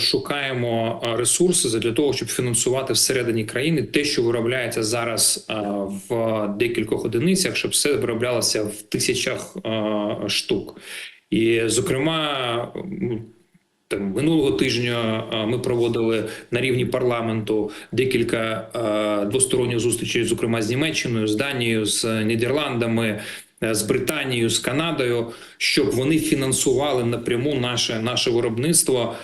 шукаємо е, ресурси для того, щоб фінансувати всередині країни те, що виробляється зараз е, в декількох одиницях, щоб все вироблялося в тисячах е, штук. І, зокрема, там минулого тижня ми проводили на рівні парламенту декілька двосторонніх зустрічей, зокрема з Німеччиною, з Данією, з Нідерландами, з Британією, з Канадою, щоб вони фінансували напряму наше, наше виробництво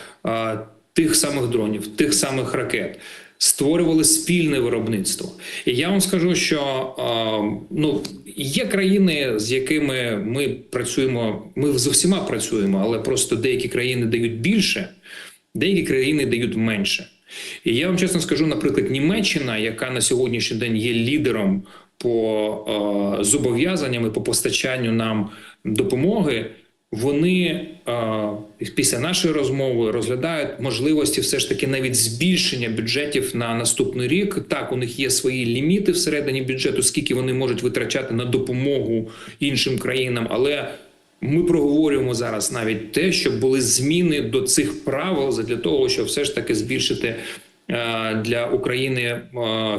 тих самих дронів, тих самих ракет. Створювали спільне виробництво, і я вам скажу, що ну є країни, з якими ми працюємо. Ми з усіма працюємо, але просто деякі країни дають більше, деякі країни дають менше. І я вам чесно скажу, наприклад, Німеччина, яка на сьогоднішній день є лідером по зобов'язанням і по постачанню нам допомоги. Після нашої розмови розглядають можливості все ж таки навіть збільшення бюджетів на наступний рік. Так, у них є свої ліміти всередині бюджету, скільки вони можуть витрачати на допомогу іншим країнам, але ми проговорюємо зараз навіть те, щоб були зміни до цих правил для того, щоб все ж таки збільшити для України е,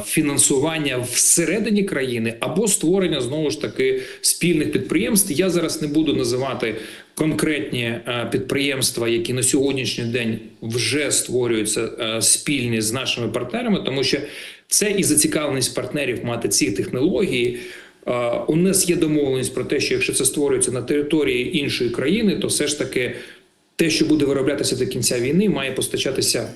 фінансування всередині країни або створення знову ж таки спільних підприємств. Я зараз не буду називати конкретні е, підприємства, які на сьогоднішній день вже створюються е, спільні з нашими партнерами, тому що це і зацікавленість партнерів мати ці технології. Е, У нас є домовленість про те, що якщо це створюється на території іншої країни, то все ж таки те, що буде вироблятися до кінця війни, має постачатися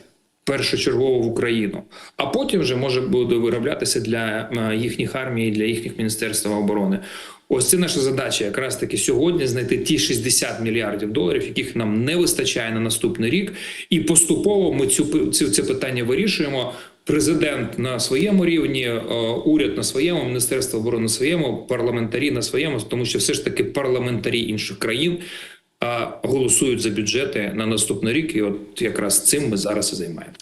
першочергово в Україну, а потім вже може буде вироблятися для е, їхніх армій, для їхніх міністерства оборони. Ось це наша задача, якраз таки сьогодні знайти ті 60 мільярдів доларів, яких нам не вистачає на наступний рік, і поступово ми цю цю це питання вирішуємо. Президент на своєму рівні, е, уряд на своєму, міністерство оборони на своєму, парламентарі на своєму, тому що все ж таки парламентарі інших країн голосують за бюджети на наступний рік, і от якраз цим ми зараз і займаємося.